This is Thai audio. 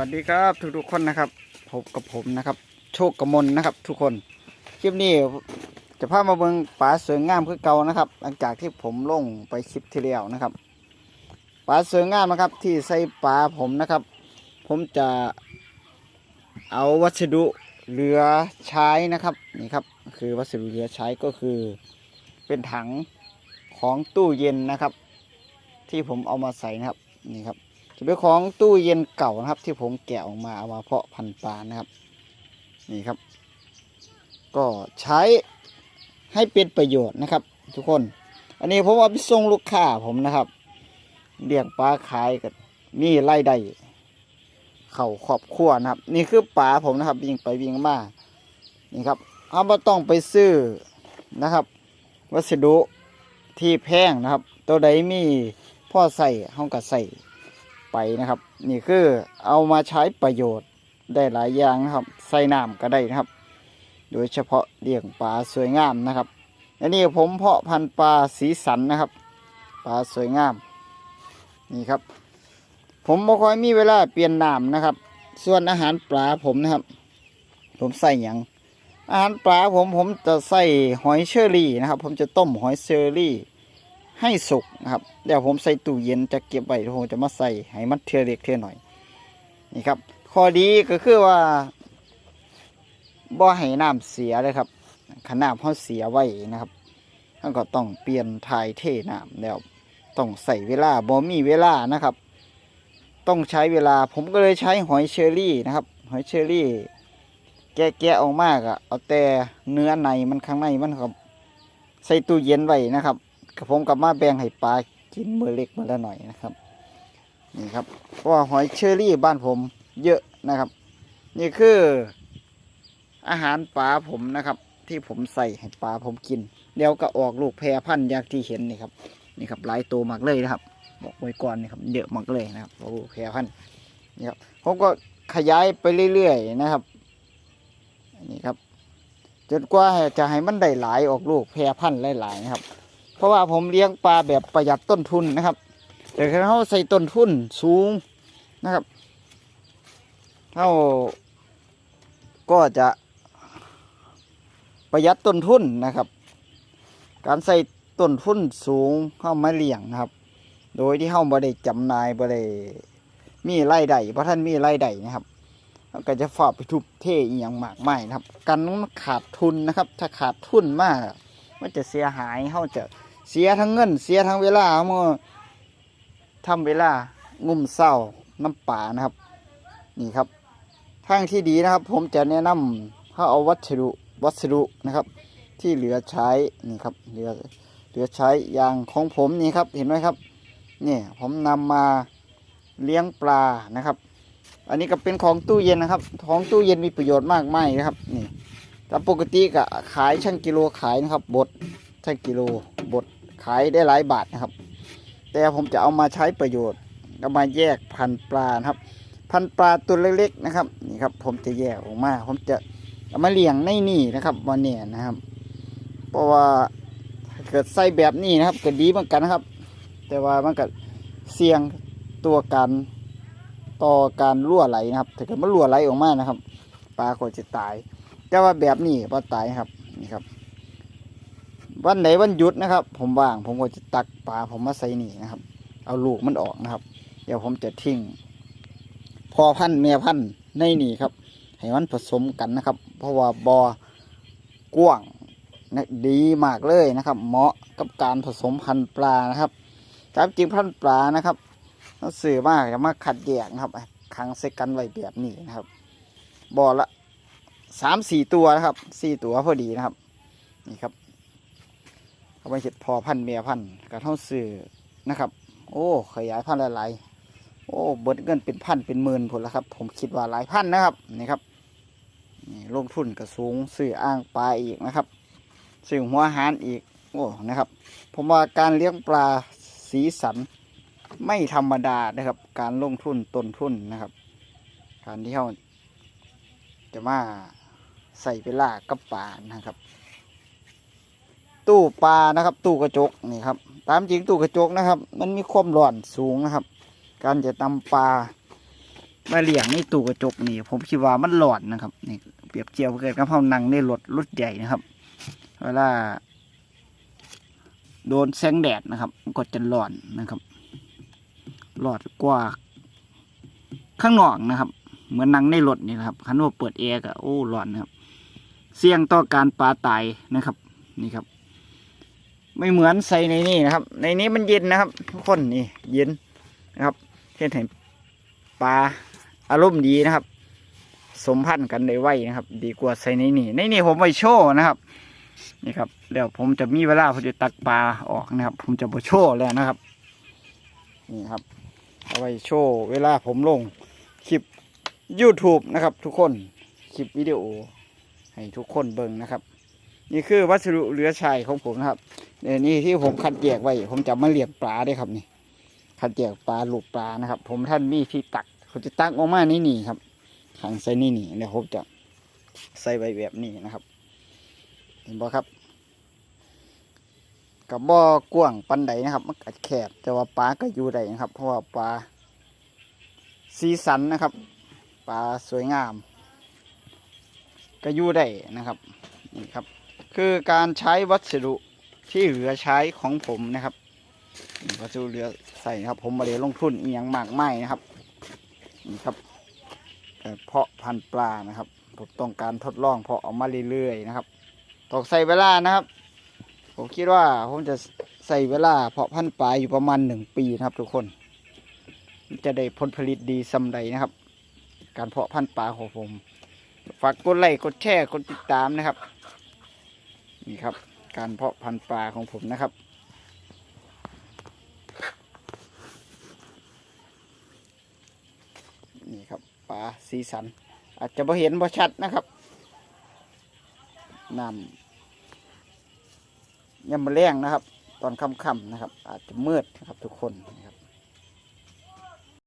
วัสดีครับทุกทุกๆคนนะครับพบกับผมนะครับ โชคกมลนะครับ ทุกคนคลิปนี้จะพามาเบิงปลาสวยงามคือเก่านะครับ หลังจากที่ผมลงไปคลิปที่แล้วนะครับปลาสวยงามนะครับ ที่ใส่ปลาผมนะครับ ผมจะเอาวัสดุเหลือใช้นะครับนี่ครับ คือวัสดุเหลือใช้ก็คือ เป็นถังของตู้เย็นนะครับ ที่ผมเอามาใส่นะครับนี่ครับ จะเป็นของตู้เย็นเก่านะครับ ที่ผมแกะออกมาเอามาเพาะพันธุ์ปลานะครับ นี่ครับ ก็ใช้ให้เป็นประโยชน์นะครับ ทุกคน อันนี้ผมเอาไปส่งลูกค้าผมนะครับเลี้ยงปลาขายกับมีไล่ได้เข่าครอบครัวนะครับ นี่คือปลาผมนะครับวิ่งไปวิ่งมานี่ครับเอาม่ต้องไปซื้อนะครับ วัสดุที่แพงนะครับ ตัวใดมีพ่อใส่ห้องกับใส่ ไปนะครับ นี่คือเอามาใช้ประโยชน์ได้หลายอย่างนะครับใส่น้ำก็ได้นะครับ โดยเฉพาะเลี้ยงปลาสวยงามนะครับอันนี้ผมเพาะพันธุ์ปลาสีสันนะครับปลาสวยงามนี่ครับ ผมไม่ค่อยมีเวลาเปลี่ยนน้ำนะครับ ส่วนอาหารปลาผมนะครับ ผมใส่หยังอาหารปลาผมผมจะใส่หอยเชอรี่นะครับ ผมจะต้มหอยเชอรี่ ให้สุกนะครับเดี๋ยวผมใส่ตู้เย็นจะเก็บไว้ผมจะมาใส่ให้มันเทือเล็กเทือหน่อยนี่ครับข้อดีก็คือว่าบ่ให้น้ำเสียเลยครับขนาดเขาเสียไว้นะครับท่านก็ต้องเปลี่ยนถ่ายเทน้ำแล้วต้องใส่เวลาบ่มีเวลานะครับ ต้องใช้เวลาผมก็เลยใช้หอยเชอรี่นะครับหอยเชอรี่ แกะๆออกมากอะเอาแต่เนื้อในมันข้างในมันครับ ใส่ตู้เย็นไว้นะครับ กับผมกับมาแบ่งให้ปลากินมือเล็กมือละหน่อยนะครับ นี่ครับเพราะว่าหอยเชอรี่บ้านผมเยอะนะครับ นี่คืออาหารปลาผมนะครับ ที่ผมใส่ให้ปลาผมกินเดี๋ยวก็ออกลูกแพรพันธุ์อย่างที่เห็นนี่ครับนี่ครับหลายตัวมากเลยนะครับ บอกไว้ก่อนนี่ครับเยอะมากเลยนะครับลูกแพรพันธุ์นี่ครับผมก็ขยายไปเรื่อยๆนะครับนี่ครับจนกว่าจะให้มันได้หลายออกลูกแพรพันธุ์หลายๆนะครับ ราะว่าผมเลี้ยงปลาแบบประหยัดต้นทุนนะครับ แต่ถ้าเขาใส่ต้นทุนสูงนะครับเขาก็จะประหยัดต้นทุนนะครับ การใส่ต้นทุนสูงเข้ามาเลี้ยงนะครับ โดยที่เขาบ่ได้จำนายบ่ได้มีรายได้เพราะท่านมีรายได้นะครับเขาก็จะฝากไปทุบเทอย่างมากไมายนะครับ การขาดทุนนะครับ ถ้าขาดทุนมาก มันจะเสียหายเขาจะ เสียทั้งเงิน เสียทั้งเวลาเมื่อทำเวลางุ่มเศร้าน้ำป่านะครับ นี่ครับ ทางที่ดีนะครับ ผมจะแนะนำเขาเอาวัสดุวัสดุนะครับ ที่เหลือใช้นี่ครับเหลือเหลือใช้อย่างของผมนี่ครับเห็นไหมครับนี่ผมนำมาเลี้ยงปลานะครับ อันนี้ก็เป็นของตู้เย็นนะครับ ของตู้เย็นมีประโยชน์มากมายนะครับนี่แต่ปกติก็ขายช่างกิโลขายนะครับบดช่างกิโลบด ขายได้หลายบาทนะครับ แต่ผมจะเอามาใช้ประโยชน์เอามาแยกพันปลานะครับ พันปลาตัวเล็กๆนะครับนี่ครับ ผมจะแยกออกมา ผมจะเอามาเลี้ยงในนี่นะครับวันนี้นะครับ เพราะว่าถ้าเกิดใส่แบบนี้นะครับก็ดีเหมือนกันนะครับ แต่ว่ามันก็เสี่ยงตัวการต่อการรั่วไหลนะครับถ้าเกิดมันรั่วไหลออกมานะครับ ปลาก็จะตาย แต่ว่าแบบนี้ปลาตายครับนี่ครับ วันไหนวันหยุดนะครับ ผมว่างผมก็จะตักปลาผมมาใส่นี่นะครับ เอาลูกมันออกนะครับ เดี๋ยวผมจะทิ้งพอพันธุ์แม่พันในนี่ครับ ให้มันผสมกันนะครับ เพราะว่าบอกว้างนะดีมากเลยนะครับ เหมาะกับการผสมพันธุ์ปลานะครับตามจริงพันธุ์ปลานะครับต้องสื่อมากจะมาขัดแยกนะครับขังใส่กันไว้แบบนี้นะครับบ่อละสามสี่ตัวนะครับสี่ตัวพอดีนะครับนี่ครับ เอาไปเห็ดพอพันเมียพันกระเท่าสื่อนะครับ โอ้ขยายพันหลายๆโอ้เบิดเงินเป็นพันเป็นหมื่นผลแล้วครับ ผมคิดว่าหลายพันนะครับนี่ครับนี่ลงทุนกระสูงซื้ออ่างปลาอีกนะครับซื้อหัวหารอีกโอ้นะครับ ผมว่าการเลี้ยงปลาสีสันไม่ธรรมดานะครับ การลงทุนต้นทุนนะครับ การที่เขาจะมาใส่เวลากับปลานะครับ ตู้ปลานะครับ ตู้กระจกนี่ครับ ตามจริงตู้กระจกนะครับ มันมีความร้อนสูงนะครับ การจะนำปลามาเลี้ยงในตู้กระจกนี่ ผมคิดว่ามันหลอนนะครับนี่เปรียบเทียบเกิดกับเฮานั่งในรถรถใหญ่นะครับ เวลา โดนแสงแดดนะครับก็จะร้อนนะครับร้อนกว่าข้างนอกนะครับ เหมือนนั่งในรถนี่นะครับคันว่าเปิดแอร์ก็โอ้ร้อนนะครับ เสี่ยงต่อการปลาตายนะครับ นี่ครับ ไม่เหมือนใส่ในนี่นะครับ ในนี้มันเย็นนะครับ ทุกคนนี่เย็นนะครับเช่นเห็นปลาอารมณ์ดีนะครับ สมพันธ์กันได้ไวนะครับ ดีกว่าใส่ในนี่ในนี่ผมไปโชว์นะครับ นี่ครับเดี๋ยวผมจะมีเวลาผมจะตักปลาออกนะครับ ผมจะบโชว์แล้วนะครับ นี่ครับเอาไว้โชว์เวลาผมลงคลิป YouTube นะครับ ทุกคนคลิปวิดีโอให้ทุกคนเบิ่งนะครับ นี่คือวัสดุเหลือใช้ของผมนะครับเดี๋ยนี้ที่ผมคัดแยกไว้ ผมจะมาเลียงปลาได้ครับนี่คัดแยกปลาลูกปลานะครับ ผมท่านมีที่ตักผมจะตักออกมานี่นี่ครับขังใส่นี่นี่แล้วผมจะใส่ไว้แบบนี้นะครับ เห็นบ่ครับกับบ่อกว้างปันใดนะครับมันก็แคบแต่ว่าปลาก็อยู่ได้นะครับ เพราะว่าปลาสีสันนะครับปลาสวยงาม ก็อยู่ได้นะครับนี่ครับ คือการใช้วัสดุที่เหลือใช้ของผมนะครับวัสดุเหลือใส่นะครับ ผมมาเรียลงทุนอีย่างมากไมายนะครับนี่ครับเพาะพันธุ์ปลานะครับ ผมต้องการทดลองเพาะออกมาเรื่อยๆนะครับต้องใส่เวลานะครับ ผมคิดว่าผมจะใส่เวลาเพาะพันธุ์ปลาอยู่ประมาณหนึ่งปีนะครับทุกคน จะได้ผลผลิตดีสำใดนะครับ การเพาะพันธุ์ปลาของผม ฝากกดไลค์กดแชร์กดติดตามนะครับ นี่ครับ การเพาะพันธุ์ปลาของผมนะครับ นี่ครับปลาสีสัน อาจจะพอเห็นพอชัดนะครับนำยำมะแรงนะครับ ตอนค่ำๆนะครับ อาจจะมืดนะครับทุกคน